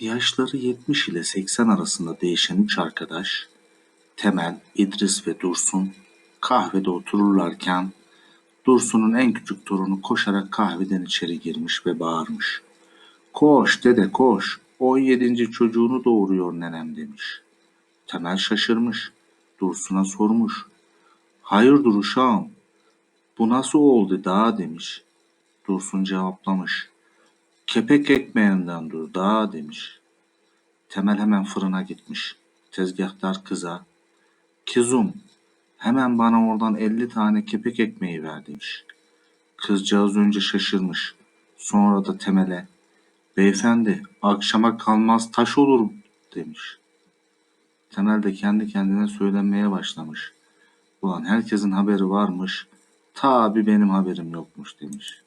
Yaşları 70 ile 80 arasında değişen üç arkadaş, Temel, İdris ve Dursun kahvede otururlarken Dursun'un en küçük torunu koşarak kahveden içeri girmiş ve bağırmış. Koş dede koş, 17. çocuğunu doğuruyor nenem demiş. Temel şaşırmış, Dursun'a sormuş. Hayırdır uşağım, bu nasıl oldu daha demiş. Dursun cevaplamış. Kepek ekmeğinden dur daha demiş. Temel hemen fırına gitmiş. Tezgahtar kıza. Kızım hemen bana oradan 50 tane kepek ekmeği ver demiş. Kızcağız önce şaşırmış. Sonra da Temel'e beyefendi akşama kalmaz taş olurum demiş. Temel de kendi kendine söylenmeye başlamış. Ulan herkesin haberi varmış. Tabi benim haberim yokmuş demiş.